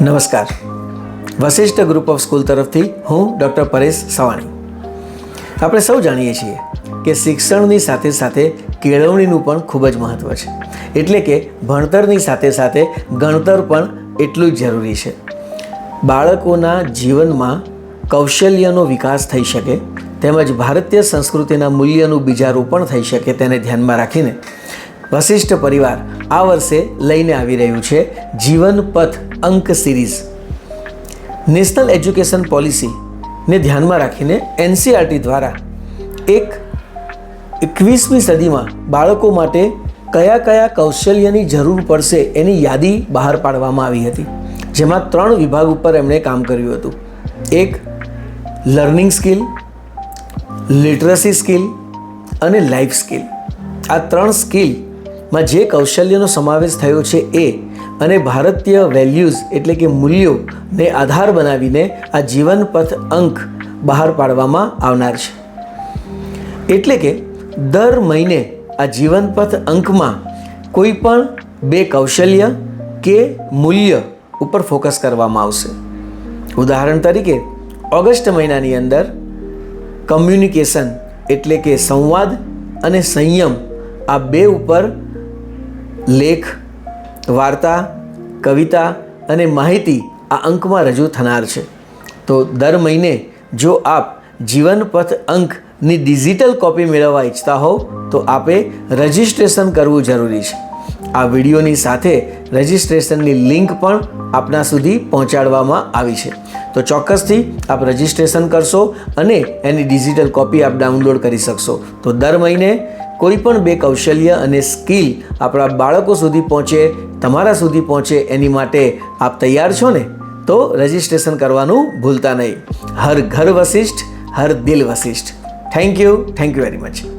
નમસ્કાર. Vashishtha group of school તરફથી હું ડૉક્ટર પરેશ સવાણી. આપણે સૌ જાણીએ છીએ કે શિક્ષણની સાથે સાથે કેળવણીનું પણ ખૂબ જ મહત્ત્વ છે. એટલે કે ભણતરની સાથે સાથે ગણતર પણ એટલું જ જરૂરી છે. બાળકોના જીવનમાં કૌશલ્યનો વિકાસ થઈ શકે, તેમજ ભારતીય સંસ્કૃતિના મૂલ્યનું બીજારોપણ થઈ શકે તેને ધ્યાનમાં રાખીને વશિષ્ઠ પરિવાર આ વર્ષે લઈને આવી રહ્યું છે જીવન પથ અંક સિરીઝ. નેશનલ એજ્યુકેશન પોલિસીને ધ્યાનમાં રાખીને એનસીઆરટી દ્વારા એક એકવીસમી સદીમાં બાળકો માટે કયા કયા કૌશલ્યની જરૂર પડશે એની યાદી બહાર પાડવામાં આવી હતી. જેમાં ત્રણ વિભાગ ઉપર એમણે કામ કર્યું હતું. એક, લર્નિંગ સ્કિલ, લિટરસી સ્કિલ અને લાઈફ સ્કિલ. આ ત્રણ સ્કિલમાં જે કૌશલ્યનો સમાવેશ થયો છે એ અને ભારતીય વેલ્યુઝ એટલે કે મૂલ્યોને આધાર બનાવીને આ જીવનપથ અંક બહાર પાડવામાં આવનાર છે. એટલે કે દર મહિને આ જીવનપથ અંકમાં કોઈ પણ બે કૌશલ્ય કે મૂલ્ય ઉપર ફોકસ કરવામાં આવશે. ઉદાહરણ તરીકે, ઓગસ્ટ મહિનાની અંદર કમ્યુનિકેશન એટલે કે સંવાદ અને સંયમ આ બે ઉપર લેખ, વાર્તા, કવિતા અને માહિતી આ અંકમાં રજૂ થનાર છે. તો દર મહિને જો આપ જીવનપથ અંકની ડિજિટલ કોપી મેળવવા ઈચ્છતા હોવ, તો આપે રજિસ્ટ્રેશન કરવું જરૂરી છે. આ વિડીયોની સાથે રજિસ્ટ્રેશનની લિંક પણ આપના સુધી પહોંચાડવામાં આવી છે. તો ચોક્કસથી આપ રજિસ્ટ્રેશન કરશો અને એની ડિજિટલ કોપી આપ ડાઉનલોડ કરી શકશો. તો દર મહિને કોઈ પણ બે કૌશલ્ય અને સ્કિલ આપણા બાળકો સુધી પહોંચે, તમારા સુધી પહોંચે એની માટે આપ તૈયાર છો ને? તો રજિસ્ટ્રેશન કરવાનું ભૂલતા નહીં. હર ઘર વશિષ્ઠ હર દિલ Vashishtha thank you thank you very much